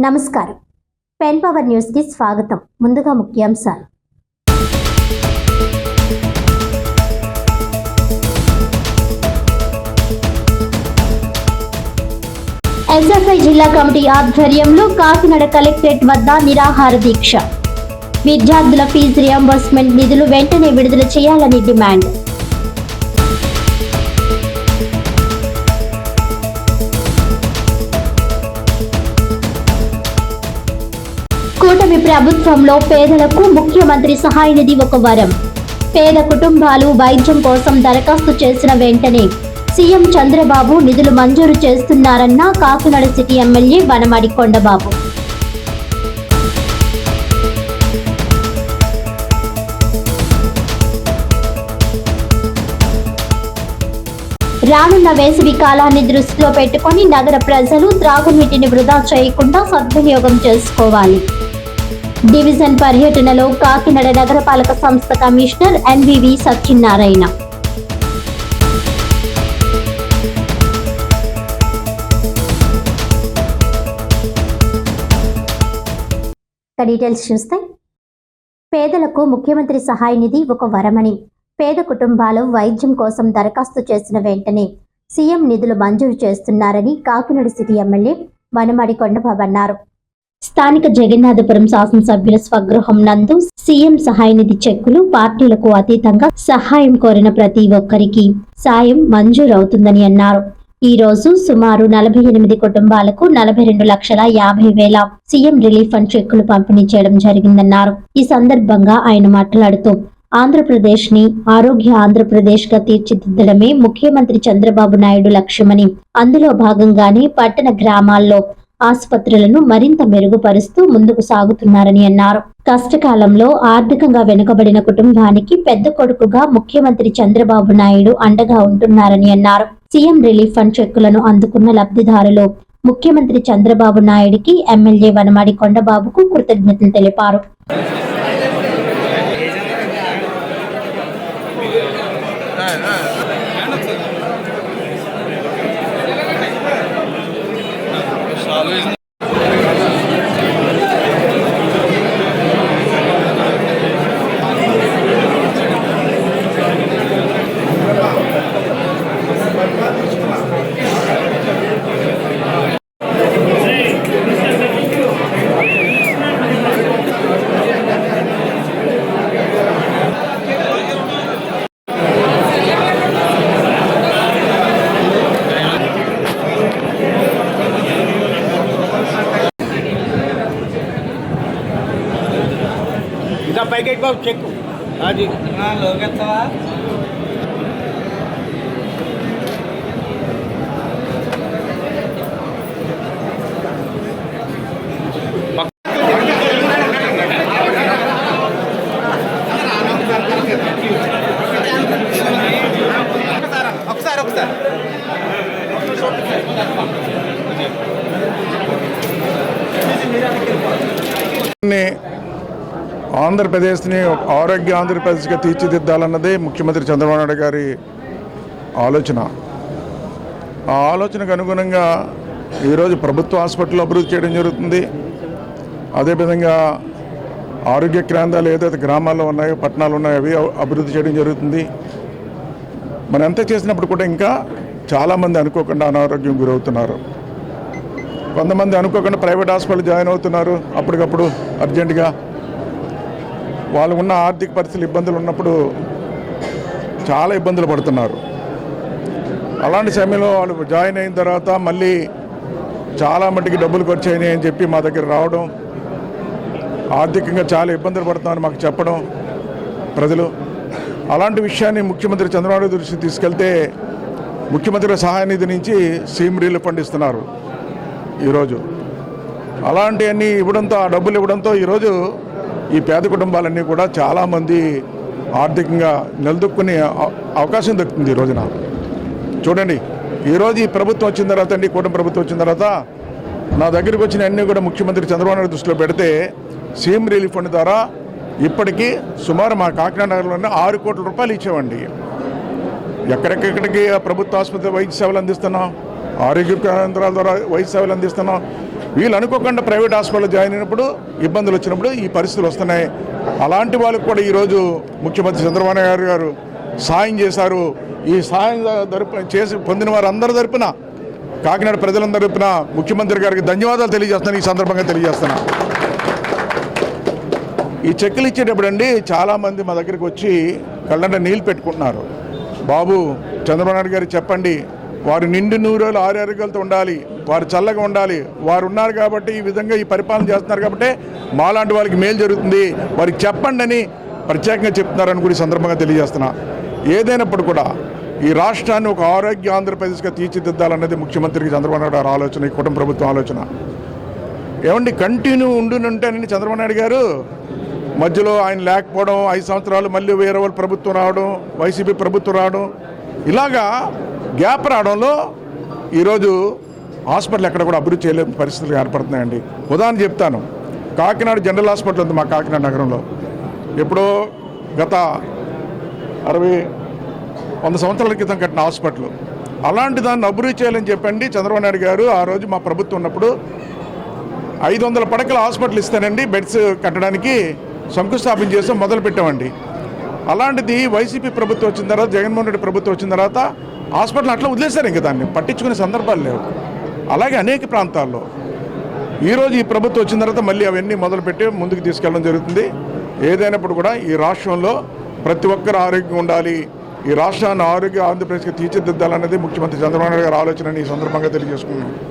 నమస్కారం. Pen power న్యూస్కి స్వాగతం. ముందుగా ముఖ్యాంశాలు. ఎస్ఎఫ్ఐ జిల్లా కమిటీ ఆధ్వర్యంలో కాకినాడ కలెక్టరేట్ వద్ద నిరాహార దీక్ష. విద్యార్థుల ఫీజు రియంబర్స్మెంట్ నిధులు వెంటనే విడుదల చేయాలని డిమాండ్. ప్రభుత్వంలో పేదలకు ముఖ్యమంత్రి సహాయ నిధి ఒక వరం. పేద కుటుంబాలు వైద్యం కోసం దరఖాస్తు చేసిన వెంటనే సీఎం చంద్రబాబు నిధులు మంజూరు చేస్తున్నారన్న కాకినాడ సిటీ ఎమ్మెల్యే వనమాడి కొండబాబు. రానున్న వేసవి కాలాన్ని దృష్టిలో పెట్టుకొని నగర ప్రజలు త్రాగునీటిని వృధా చేయకుండా సద్వినియోగం చేసుకోవాలి. డివిజన్ పర్యటనలో కాకినాడ నగరపాలక సంస్థ కమిషనర్ ఎన్వివి సత్యనారాయణ. డీటెయిల్స్ చూస్తే పేదలకు ముఖ్యమంత్రి సహాయ నిధి ఒక వరమని పేద కుటుంబాలు వైద్యం కోసం దరఖాస్తు చేసిన వెంటనే సీఎం నిధులు మంజూరు చేస్తున్నారని కాకినాడ సిటీ ఎమ్మెల్యే మనుమడి కొండబాబు అన్నారు. స్థానిక జగన్నాథపురం శాసనసభ్యుల స్వగృహం నందు సీఎం సహాయ నిధి చెక్కులు పార్టీలకు అతీతంగా సహాయం కోరిన ప్రతి ఒక్కరికి సాయం మంజూరవుతుందని అన్నారు. ఈ రోజు సుమారు నలభై ఎనిమిది కుటుంబాలకు నలభై రెండు లక్షల యాభై వేల సీఎం రిలీఫ్ ఫండ్ చెక్కులు పంపిణీ చేయడం జరిగిందన్నారు. ఈ సందర్భంగా ఆయన మాట్లాడుతూ ఆంధ్రప్రదేశ్ని ఆరోగ్య ఆంధ్రప్రదేశ్గా తీర్చిదిద్దడమే ముఖ్యమంత్రి చంద్రబాబు నాయుడు లక్ష్యమని అందులో భాగంగానే పట్టణ గ్రామాల్లో ఆసుపత్రులను మరింత మెరుగుపరుస్తూ ముందుకు సాగుతున్నారని అన్నారు. కష్టకాలంలో ఆర్థికంగా వెనుకబడిన కుటుంబానికి పెద్ద కొడుకుగా ముఖ్యమంత్రి చంద్రబాబు నాయుడు అండగా ఉంటున్నారని అన్నారు. సీఎం రిలీఫ్ ఫండ్ చెక్కులను అందుకున్న లబ్ధిదారులు ముఖ్యమంత్రి చంద్రబాబు నాయుడికి ఎమ్మెల్యే వనమాడి కొండబాబుకు కృతజ్ఞతలు తెలిపారు. పైకి బాబు చెక్కు. అది లోకెత్తవా? ఆంధ్రప్రదేశ్ని ఆరోగ్య ఆంధ్రప్రదేశ్గా తీర్చిదిద్దాలన్నదే ముఖ్యమంత్రి చంద్రబాబు నాయుడు గారి ఆలోచన. ఆ ఆలోచనకు అనుగుణంగా ఈరోజు ప్రభుత్వ హాస్పిటల్ అభివృద్ధి చేయడం జరుగుతుంది. అదేవిధంగా ఆరోగ్య కేంద్రాలు ఏదైతే గ్రామాల్లో ఉన్నాయో పట్టణాలు ఉన్నాయో అవి అభివృద్ధి చేయడం జరుగుతుంది. మనం ఎంత చేసినప్పుడు కూడా ఇంకా చాలామంది అనుకోకుండా అనారోగ్యం గురవుతున్నారు. కొంతమంది అనుకోకుండా ప్రైవేట్ హాస్పిటల్ జాయిన్ అవుతున్నారు. అప్పటికప్పుడు అర్జెంటుగా వాళ్ళు ఉన్న ఆర్థిక పరిస్థితులు ఇబ్బందులు ఉన్నప్పుడు చాలా ఇబ్బందులు పడుతున్నారు. అలాంటి సమయంలో వాళ్ళు జాయిన్ అయిన తర్వాత మళ్ళీ చాలా మట్టుకి డబ్బులు ఖర్చు అయినాయి అని చెప్పి మా దగ్గర రావడం ఆర్థికంగా చాలా ఇబ్బందులు పడుతున్నారని మాకు చెప్పడం ప్రజలు. అలాంటి విషయాన్ని ముఖ్యమంత్రి చంద్రబాబు దృష్టికి తీసుకెళ్తే ముఖ్యమంత్రి సహాయ నిధి నుంచి సీమ్ రీలు పండిస్తున్నారు ఈరోజు. అలాంటివన్నీ ఇవ్వడంతో ఆ డబ్బులు ఇవ్వడంతో ఈరోజు ఈ పేద కుటుంబాలన్నీ కూడా చాలామంది ఆర్థికంగా నిలదొక్కునే అవ- అవకాశం దక్కుతుంది ఈ రోజున. చూడండి ఈరోజు ఈ ప్రభుత్వం వచ్చిన తర్వాత అండి కూటమి ప్రభుత్వం వచ్చిన తర్వాత నా దగ్గరికి వచ్చిన అన్నీ కూడా ముఖ్యమంత్రి చంద్రబాబు నాయుడు దృష్టిలో పెడితే సీఎం రిలీఫ్ ఫండ్ ద్వారా ఇప్పటికీ సుమారు మా కాకినాడ నగరంలోనే ఆరు కోట్ల రూపాయలు ఇచ్చామండి. ఎక్కడెక్కడికి ప్రభుత్వ ఆసుపత్రి వైద్య సేవలు అందిస్తున్నాం ఆరోగ్య కేంద్రాల ద్వారా వైద్య సేవలు అందిస్తున్నాం వీళ్ళు అనుకోకుండా ప్రైవేట్ హాస్పిటల్ జాయిన్ అయినప్పుడు ఇబ్బందులు వచ్చినప్పుడు ఈ పరిస్థితులు వస్తున్నాయి. అలాంటి వాళ్ళకు కూడా ఈరోజు ముఖ్యమంత్రి చంద్రబాబు నాయుడు గారు సాయం చేశారు. ఈ సాయం తరపున చేసి పొందిన వారు అందరి తరపున కాకినాడ ప్రజలందరి తరపున ముఖ్యమంత్రి గారికి ధన్యవాదాలు తెలియజేస్తున్నాను. ఈ సందర్భంగా తెలియజేస్తున్నా ఈ చెక్కులు ఇచ్చేటప్పుడు అండి చాలామంది మా దగ్గరికి వచ్చి కళ్ళంట నీళ్ళు పెట్టుకుంటున్నారు. బాబు చంద్రబాబు నాయుడు గారు చెప్పండి వారు నిండు నూరేళ్ళు ఆరోగ్యాలతో ఉండాలి వారు చల్లగా ఉండాలి వారు ఉన్నారు కాబట్టి ఈ విధంగా ఈ పరిపాలన చేస్తున్నారు కాబట్టి మాలాంటి వాళ్ళకి మేలు జరుగుతుంది. వారికి చెప్పండి అని ప్రత్యేకంగా చెప్తున్నారని కూడా సందర్భంగా తెలియజేస్తున్నా. ఏదైనప్పుడు కూడా ఈ రాష్ట్రాన్ని ఒక ఆరోగ్య ఆంధ్రప్రదేశ్గా తీర్చిదిద్దాలన్నది ముఖ్యమంత్రికి చంద్రబాబు నాయుడు గారు ఆలోచన ఈ కుటుంబ ప్రభుత్వం ఆలోచన. ఏమండి కంటిన్యూ ఉండునుంటేనని చంద్రబాబు నాయుడు గారు మధ్యలో ఆయన లేకపోవడం ఐదు సంవత్సరాలు మళ్ళీ వేరే వాళ్ళ ప్రభుత్వం రావడం వైసీపీ ప్రభుత్వం రావడం ఇలాగా గ్యాప్ రావడంలో ఈరోజు హాస్పిటల్ ఎక్కడ కూడా అభివృద్ధి చేయలేని పరిస్థితులు ఏర్పడుతున్నాయండి. ఉదాహరణ చెప్తాను. కాకినాడ జనరల్ హాస్పిటల్ ఉంది మా కాకినాడ నగరంలో. ఎప్పుడో గత అరవై వంద సంవత్సరాల క్రితం కట్టిన హాస్పిటల్. అలాంటి దాన్ని అభివృద్ధి చేయాలని చెప్పండి చంద్రబాబు నాయుడు గారు. ఆ రోజు మా ప్రభుత్వం ఉన్నప్పుడు ఐదు వందల పడకల హాస్పిటల్ ఇస్తానండి. బెడ్స్ కట్టడానికి శంకుస్థాపన చేసి మొదలు పెట్టామండి అలాంటిది వైసీపీ ప్రభుత్వం వచ్చిన తర్వాత జగన్మోహన్ రెడ్డి ప్రభుత్వం వచ్చిన తర్వాత హాస్పిటల్ అట్లా వదిలేశారు ఇంక దాన్ని. పట్టించుకునే సందర్భాలు లేవు. అలాగే అనేక ప్రాంతాల్లో. ఈరోజు ఈ ప్రభుత్వం వచ్చిన తర్వాత మళ్ళీ అవన్నీ మొదలుపెట్టి ముందుకు తీసుకెళ్ళడం జరుగుతుంది. ఏదైనప్పుడు కూడా ఈ రాష్ట్రంలో ప్రతి ఒక్కరు ఆరోగ్యం ఉండాలి. ఈ రాష్ట్రాన్ని ఆరోగ్య ఆంధ్రప్రదేశ్కి తీర్చిదిద్దాలన్నది ముఖ్యమంత్రి చంద్రబాబు నాయుడు గారి ఆలోచన ఈ సందర్భంగా తెలియజేసుకున్నాను